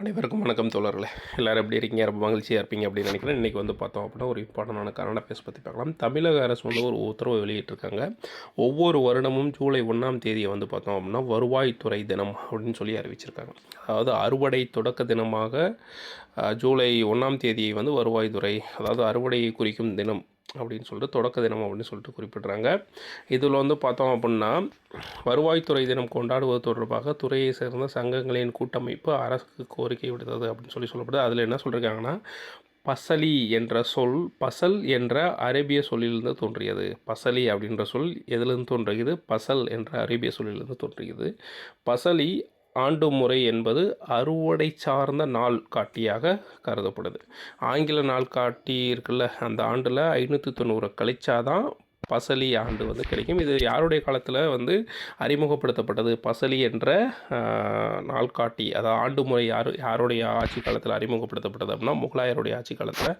அனைவருக்கும் வணக்கம் தோழர்களே. எல்லோரும் எப்படி இருக்கீங்க? ரொம்ப மகிழ்ச்சியாக இருப்பீங்க அப்படின்னு நினைக்கிறேன். இன்றைக்கி வந்து பார்த்தோம் அப்படின்னா ஒரு இம்பார்ட்டண்டான கனடா பேச பற்றி பார்க்கலாம். தமிழக அரசு வந்து ஒரு உத்தரவு வெளியிட்டிருக்காங்க. ஒவ்வொரு வருடமும் ஜூலை ஒன்றாம் தேதியை வந்து பார்த்தோம் அப்படின்னா வருவாய்த்துறை தினம் அப்படின்னு சொல்லி அறிவிச்சிருக்காங்க. அதாவது அறுவடை தொடக்க தினமாக ஜூலை ஒன்றாம் தேதியை வந்து வருவாய்த்துறை அதாவது அறுவடையை குறிக்கும் தினம் அப்படின்னு சொல்லிட்டு தொடக்க தினம் அப்படின்னு சொல்லிட்டு குறிப்பிட்றாங்க. இதில் வந்து பார்த்தோம் அப்படின்னா வருவாய்த்துறை தினம் கொண்டாடுவது தொடர்பாக துறையை சேர்ந்த சங்கங்களின் கூட்டமைப்பு அரசுக்கு கோரிக்கை விடுத்தது அப்படின்னு சொல்லி சொல்லப்படுது. அதில் என்ன சொல்லியிருக்காங்கன்னா பசலி என்ற சொல் பசல் என்ற அரேபிய சொல்லிலிருந்து தோன்றியது. பசலி அப்படின்ற சொல் எதிலிருந்து தோன்றுகிறது? பசல் என்ற அரேபிய சொல்லிலிருந்து தோன்றுகிறது. பசலி ஆண்டு முறை என்பது அறுவடை சார்ந்த நாள் காட்டியாக கருதப்படுது. ஆங்கில நாள் காட்டி இருக்குல்ல அந்த ஆண்டில் ஐநூற்றி தொண்ணூறு கழிச்சாதான் பசலி ஆண்டு வந்து கிடைக்கும். இது யாருடைய காலத்தில் வந்து அறிமுகப்படுத்தப்பட்டது? பசலி என்ற நாள்காட்டி அதாவது ஆண்டு முறை யார் யாருடைய ஆட்சி காலத்தில் அறிமுகப்படுத்தப்பட்டது அப்படின்னா முகலாயருடைய ஆட்சி காலத்தில்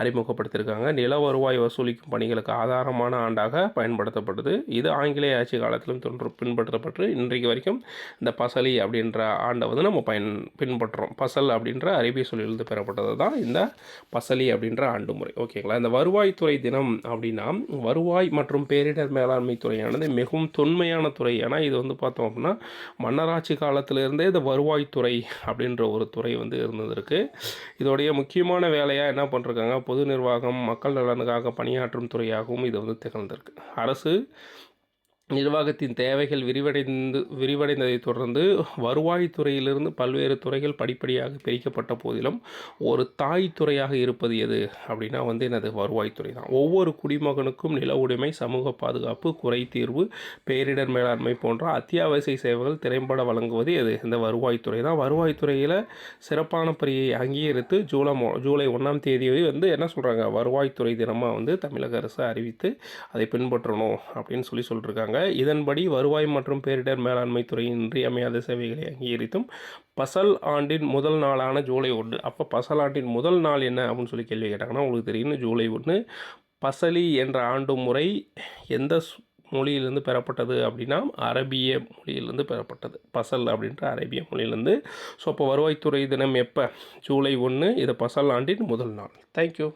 அறிமுகப்படுத்தியிருக்காங்க நில வருவாய் வசூலிக்கும் பணிகளுக்கு ஆதாரமான ஆண்டாக பயன்படுத்தப்படுது இது ஆங்கிலேய ஆட்சி காலத்திலும் தொன்று பின்பற்றப்பட்டு இன்றைக்கு வரைக்கும் இந்த பசலி அப்படின்ற ஆண்டை வந்து நம்ம பயன் பின்பற்றுறோம். பசல் அப்படின்ற அரேபிய சொல்லிலிருந்து பெறப்பட்டது தான் இந்த பசலி அப்படின்ற ஆண்டு முறை. ஓகேங்களா? இந்த வருவாய்த்துறை தினம் அப்படின்னா வருவாய் மற்றும் பேரிடர் மேலாண்மை துறையானது மிகவும் தொன்மையான துறை. ஏன்னா இது வந்து பார்த்தோம் அப்படின்னா மன்னராட்சி காலத்திலிருந்தே இந்த வருவாய்த்துறை அப்படின்ற ஒரு துறை வந்து இருந்ததற்கு இதோடைய முக்கியமான வேலையாக என்ன பண்ணிருக்காங்க பொது நிர்வாகம் மக்கள் நலனுக்காக பணியாற்றும் துறையாகவும் இது வந்து திகழ்ந்திருக்கு. அரசு நிர்வாகத்தின் தேவைகள் விரிவடைந்து விரிவடைந்ததைத் தொடர்ந்து வருவாய்த்துறையிலிருந்து பல்வேறு துறைகள் படிப்படியாக பிரிக்கப்பட்ட போதிலும் ஒரு தாய் துறையாக இருப்பது எது அப்படின்னா வந்து எனது வருவாய்த்துறை தான். ஒவ்வொரு குடிமகனுக்கும் நில உடைமை சமூக பாதுகாப்பு குறை தீர்வு பேரிடர் மேலாண்மை போன்ற அத்தியாவசிய சேவைகள் திறம்பட வழங்குவது எது? இந்த வருவாய்த்துறை தான். வருவாய்த்துறையில் சிறப்பான பணியை அங்கீகரித்து ஜூலை ஜூலை ஒன்றாம் தேதியை வந்து என்ன சொல்கிறாங்க வருவாய்த்துறை தினமாக வந்து தமிழக அரசு அறிவித்து அதை பின்பற்றணும் அப்படின்னு சொல்லி சொல்லியிருக்காங்க இதன்படி வருவாய் மற்றும் பேரிடர் மேலாண்மை துறையின் இன்றியமையாத சேவைகளை அங்கீகரித்தும் பசல் ஆண்டின் முதல் நாளான ஜூலை ஒன்று. அப்போ பசல் ஆண்டின் முதல் நாள் என்ன அப்படின்னு சொல்லி கேள்வி கேட்டாங்கன்னா உங்களுக்கு தெரியும் ஜூலை ஒன்று. பசலி என்ற ஆண்டு முறை எந்த மொழியிலிருந்து பெறப்பட்டது அப்படின்னா அரபிய மொழியிலிருந்து பெறப்பட்டது. பசல் அப்படின்ற அரேபிய மொழியிலேருந்து. ஸோ அப்போ வருவாய்த்துறை தினம் எப்போ? ஜூலை ஒன்று. இது பசல் ஆண்டின் முதல் நாள். தேங்க்யூ